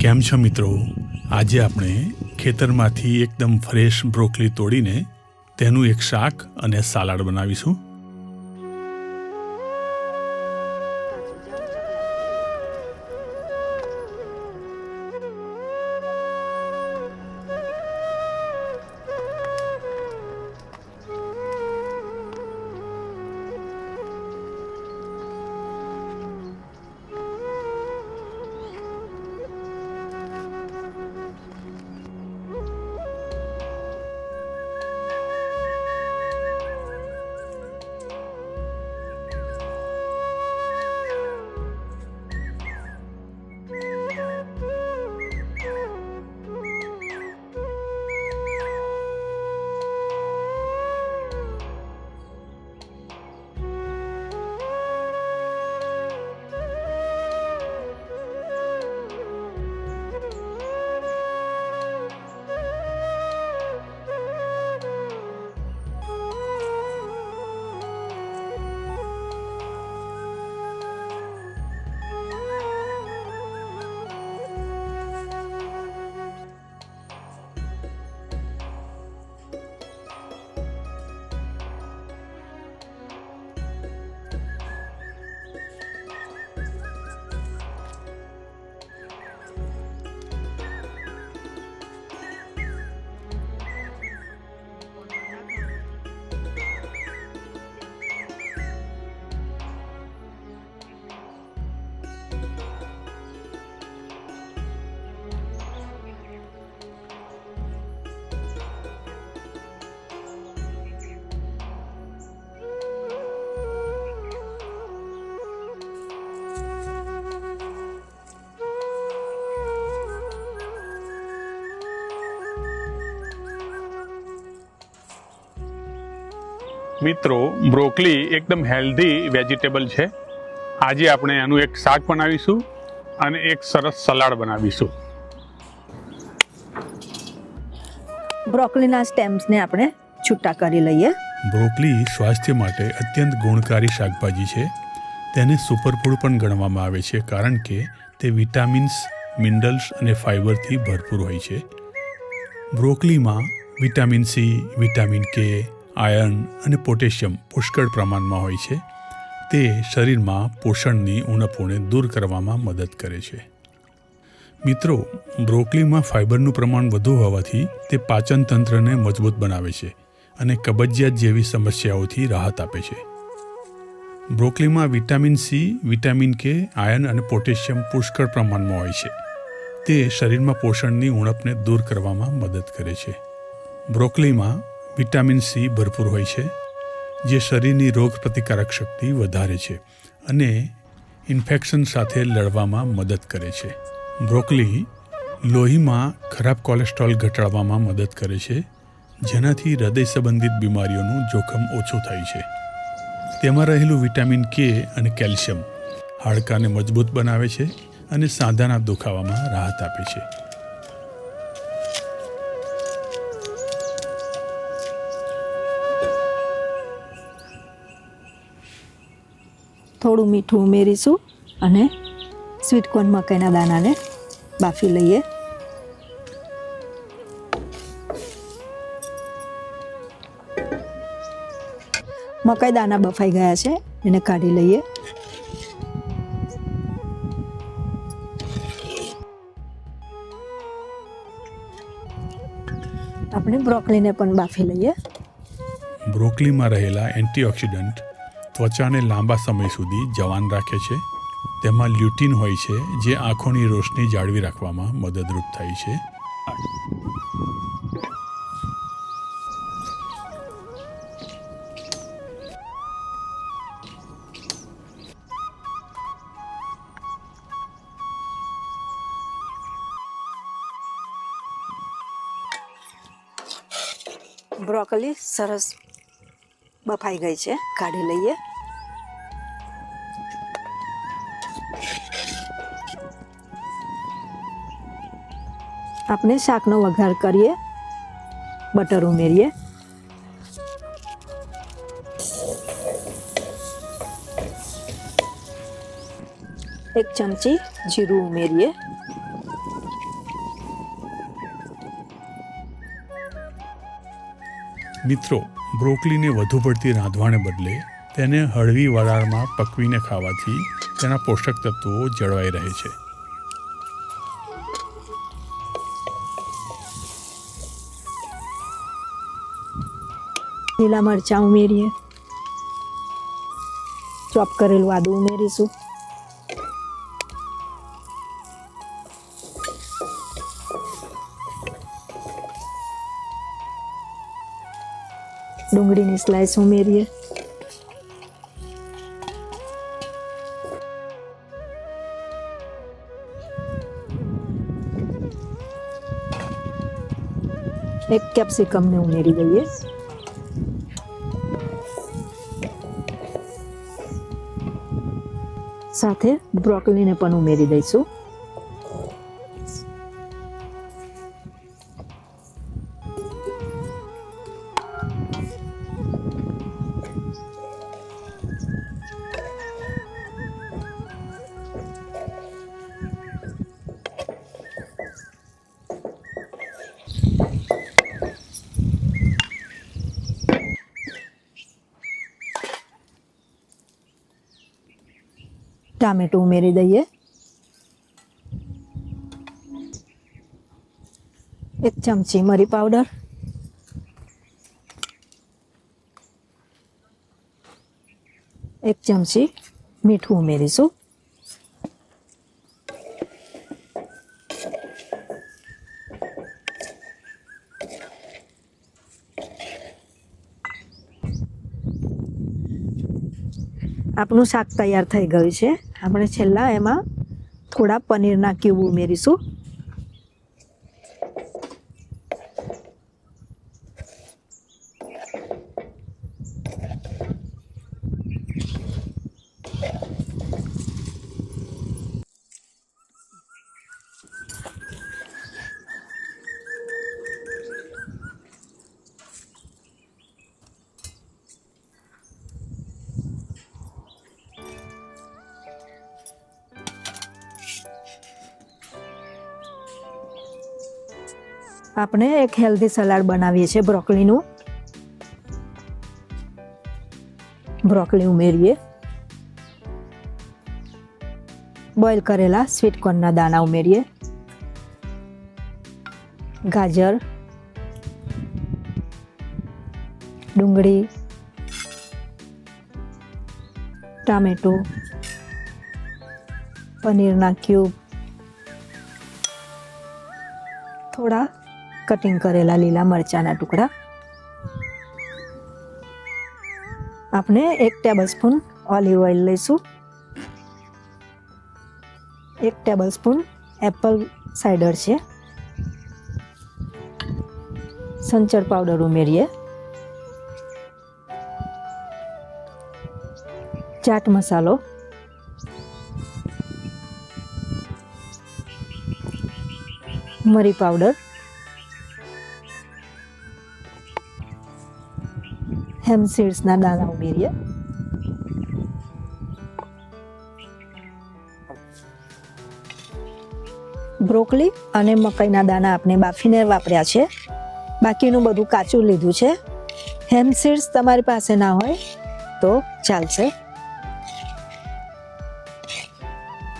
કેમ છો મિત્રો? આજે આપણે ખેતરમાંથી એકદમ ફ્રેશ બ્રોકલી તોડીને તેનું એક શાક અને સાલાડ બનાવીશું. મિત્રો બ્રોકલી એકદમ હેલ્ધી વેજીટેબલ છે. આજે આપણે એનું એક શાક બનાવીશું અને એક સરસ સલાડ બનાવીશું. બ્રોકલીના સ્ટેમ્સને આપણે છૂટા કરી લઈએ. બ્રોકલી સ્વાસ્થ્ય માટે અત્યંત ગુણકારી શાકભાજી છે. તેને સુપરફૂડ પણ ગણવામાં આવે છે કારણ કે તે વિટામિન્સ મિનરલ્સ અને ફાઇબરથી ભરપૂર હોય છે. બ્રોકલીમાં vitamin C vitamin K iron અને પોટેશિયમ પુષ્કળ પ્રમાણમાં હોય છે. તે શરીરમાં પોષણની ઉણપોને દૂર કરવામાં મદદ કરે છે. મિત્રો, બ્રોકલીમાં ફાઇબરનું પ્રમાણ વધુ હોવાથી તે પાચન તંત્રને મજબૂત બનાવે છે અને કબજિયાત જેવી સમસ્યાઓથી રાહત આપે છે. બ્રોકલીમાં vitamin C, vitamin K, iron અને પોટેશિયમ પુષ્કળ પ્રમાણમાં હોય છે. તે શરીરમાં પોષણની ઉણપને દૂર કરવામાં મદદ કરે છે. બ્રોકલીમાં વિટામિન સી ભરપૂર હોય છે, જે શરીરની રોગ પ્રતિકારક શક્તિ વધારે છે અને ઇન્ફેક્શન સાથે લડવામાં મદદ કરે છે. બ્રોકલી લોહીમાં ખરાબ કોલેસ્ટ્રોલ ઘટાડવામાં મદદ કરે છે, જેનાથી હૃદય સંબંધિત બીમારીઓનું જોખમ ઓછું થાય છે. તેમાં રહેલું વિટામિન કે અને કેલ્શિયમ હાડકાને મજબૂત બનાવે છે અને સાંધાના દુખાવામાં રાહત આપે છે. થોડું મીઠું ઉમેરીશું અને સ્વીટકોર્ન મકાઈના દાણાને બાફી લઈએ. મકાઈ દાણા બફાઈ ગયા છે, એને કાઢી લઈએ. આપણે બ્રોકલીને પણ બાફી લઈએ. બ્રોકલીમાં રહેલા એન્ટીઓક્સિડન્ટ ત્વચાને લાંબા સમય સુધી જવાન રાખે છે. તેમાં લ્યુટિન હોય છે, જે આંખોની રોશની જાળવી રાખવામાં મદદરૂપ થાય છે. બ્રોકલી સરસ બફાઈ ગઈ છે. કાઢી લઈએ. આપણે શાકનો વઘાર કરીએ. બટર ઉમેરીએ. એક ચમચી જીરું ઉમેરીએ. મિત્રો બ્રોકલીને વધુ પડતી રાંધવાને બદલે તેને હળવી વરાળમાં પકવીને ખાવાથી તેના પોષક તત્વો જળવાઈ રહે છે. લીલા મરચાં ઉમેરીએ. ચોપ કરેલું આદું ઉમેરીશું. ડુંગળીની સ્લાઇસ ઉમેરીએ એક કેપ્સિકમને ઉમેરી દઈએ સાથે બ્રોકલીને પણ ઉમેરી દઈશું ટામેટું ઉમેરી દઈએ. એક ચમચી મરી પાવડર. એક ચમચી મીઠું ઉમેરીશું. આપણું શાક તૈયાર થઈ ગયું છે. આપણે છેલ્લા એમાં થોડા પનીરના ક્યુબ ઉમેરીશું. આપણે એક હેલ્ધી સલાડ બનાવીએ છીએ બ્રોકલીનું બ્રોકલી ઉમેરીએ. બોઇલ કરેલા સ્વીટ કોર્નના દાણા ઉમેરીએ. ગાજર, ડુંગળી, ટામેટું પનીરના ક્યુબ થોડા કટિંગ કરેલા લીલા મરચાના ટુકડા. આપણે એક ટેબલ સ્પૂન ઓલિવ ઓઇલ લઈશું. એક ટેબલ સ્પૂન એપલ સાઈડર છે. સંચર પાવડર ઉમેરીએ. ચાટ મસાલો. મરી પાવડર હેમ સીડ્સના દાણા ઉમેરીએ બ્રોકલી અને મકાઈના દાણા આપણે બાફીને વાપર્યા છે. બાકીનું બધું કાચું લીધું છે. હેમ સીડ્સ તમારી પાસે ના હોય તો ચાલશે.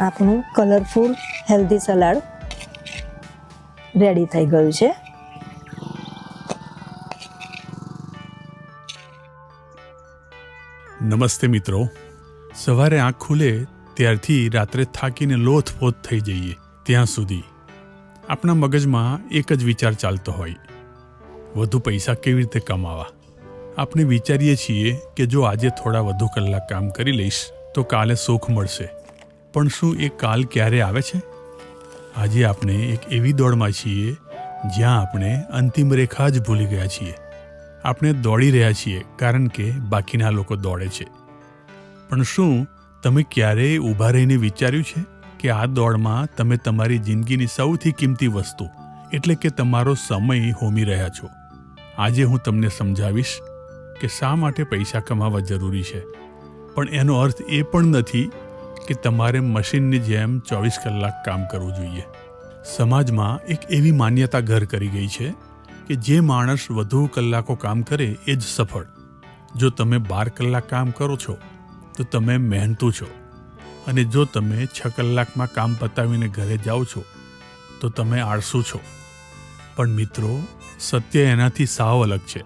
આપણું કલરફુલ હેલ્ધી સલાડ રેડી થઈ ગયું છે. નમસ્તે મિત્રો. સવારે આંખ ખુલે ત્યારથી રાત્રે થાકીને લોથપોથ થઈ જઈએ ત્યાં સુધી. આપણા મગજમાં એક જ વિચાર ચાલતો હોય. વધુ પૈસા કેવી રીતે કમાવા? આપણે વિચારીએ છીએ કે જો આજે થોડા વધુ કલાક કામ કરી લઈશ, તો કાલે સુખ મળશે. પણ શું એ કાલ ક્યારે આવે છે? આજે આપણે એક એવી દોડમાં છીએ જ્યાં આપણે અંતિમ રેખા જ ભૂલી ગયા છીએ. આપણે દોડી રહ્યા છીએ, કારણ કે બાકીના લોકો દોડે છે. પણ શું તમે ક્યારેય ઊભા રહીને વિચાર્યું છે કે આ દોડમાં તમે તમારી જિંદગીની સૌથી કિંમતી વસ્તુ, એટલે કે તમારો સમય હોમી રહ્યા છો? આજે હું તમને સમજાવીશ કે શા માટે પૈસા કમાવા જરૂરી છે. પણ એનો અર્થ એ પણ નથી કે તમારે મશીનની જેમ ચોવીસ કલાક કામ કરવું જોઈએ. સમાજમાં એક એવી માન્યતા ઘર કરી ગઈ છે કે જે માણસ વધુ કલાકો કામ કરે એ જ સફળ. જો તમે બાર કલાક કામ કરો છો, તો તમે મહેનતુ છો. અને જો તમે છ કલાકમાં કામ પતાવીને ઘરે જાઓ છો, તો તમે આળસુ છો. પણ મિત્રો, સત્ય એનાથી સાવ અલગ છે.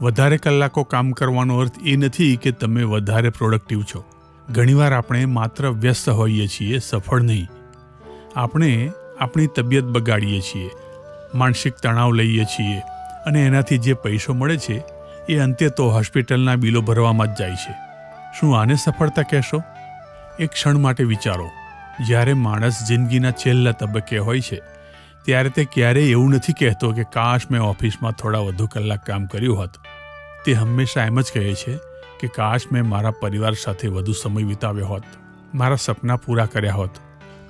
વધારે કલાકો કામ કરવાનો અર્થ એ નથી કે તમે વધારે પ્રોડક્ટિવ છો. ઘણીવાર આપણે માત્ર વ્યસ્ત હોઈએ છીએ, સફળ નહીં. આપણે આપણી તબિયત બગાડીએ છીએ માનસિક તણાવ લઈએ છીએ અને એનાથી જે પૈસો મળે છે, એ અંતે તો હોસ્પિટલના બિલો ભરવામાં જ જાય છે. શું આને સફળતા કહેશો? એક ક્ષણ માટે વિચારો. જ્યારે માણસ જિંદગીના છેલ્લા તબક્કે હોય છે, ત્યારે તે ક્યારેય એવું નથી કહેતો કે, કાશ મેં ઓફિસમાં થોડા વધુ કલાક કામ કર્યું હોત. તે હંમેશા એમ જ કહે છે કે, કાશ મેં મારા પરિવાર સાથે વધુ સમય વિતાવ્યો હોત. મારા સપના પૂરા કર્યા હોત.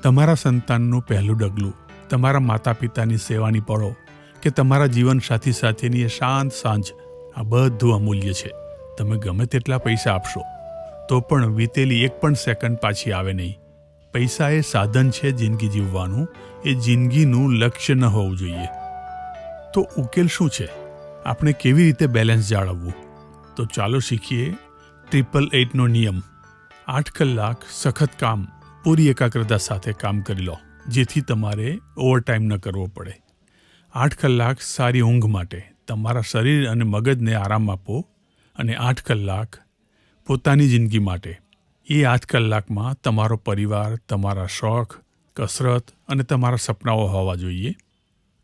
તમારા સંતાનનું પહેલું ડગલું તમારા માતા પિતાની સેવાની પળો કે તમારા જીવનસાથી સાથેની એ શાંત સાંજ આ બધું અમૂલ્ય છે. તમે ગમે તેટલા પૈસા આપશો, તો પણ વીતેલી એક પણ સેકન્ડ પાછી આવે નહીં. પૈસા એ સાધન છે જિંદગી જીવવાનું, એ જિંદગીનું લક્ષ્ય ન હોવું જોઈએ. તો ઉકેલ શું છે? આપણે કેવી રીતે બેલેન્સ જાળવવું? તો ચાલો શીખીએ ટ્રિપલ એઇટનો નિયમ. આઠ કલાક સખત કામ, પૂરી એકાગ્રતા સાથે કામ કરી લો. જેથી તમારે ઓવરટાઈમ ન કરવો પડે. આઠ કલાક સારી ઊંઘ માટે તમારા શરીર અને મગજને આરામ આપો અને આઠ કલાક પોતાની જિંદગી માટે. એ આઠ કલાકમાં તમારો પરિવાર, તમારા શોખ, કસરત અને તમારા સપનાઓ હોવા જોઈએ.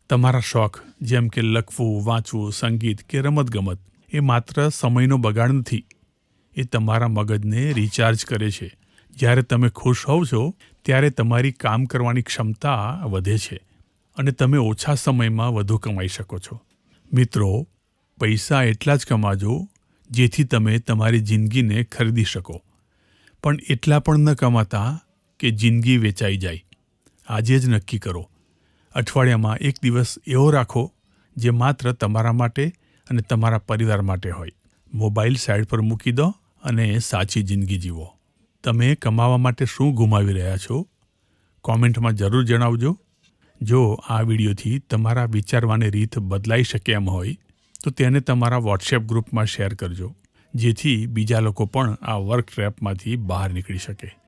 તમારા શોખ જેમ કે લખવું, વાંચવું, સંગીત કે રમતગમત એ માત્ર સમયનો બગાડ નથી. એ તમારા મગજને રિચાર્જ કરે છે. જ્યારે તમે ખુશ હોવ છો ત્યારે તમારી કામ કરવાની ક્ષમતા વધે છે અને તમે ઓછા સમયમાં વધુ કમાઈ શકો છો. મિત્રો, પૈસા એટલા જ કમાજો જેથી તમે તમારી જિંદગીને ખરીદી શકો. પણ એટલા પણ ન કમાતા કે જિંદગી વેચાઈ જાય. આજે જ નક્કી કરો. અઠવાડિયામાં એક દિવસ એવો રાખો જે માત્ર તમારા માટે અને તમારા પરિવાર માટે હોય. મોબાઈલ સાઈડ પર મૂકી દો અને સાચી જિંદગી જીવો. તમે કમાવા માટે શું ગુમાવી રહ્યા છો? કોમેન્ટમાં જરૂર જણાવજો. જો આ વિડીયોથી તમારા વિચારવાની રીત બદલાઈ શકે એમ હોય, તો તેને તમારા વોટ્સએપ ગ્રુપમાં શેર કરજો, જેથી બીજા લોકો પણ આ વર્ક ટ્રેપમાંથી બહાર નીકળી શકે.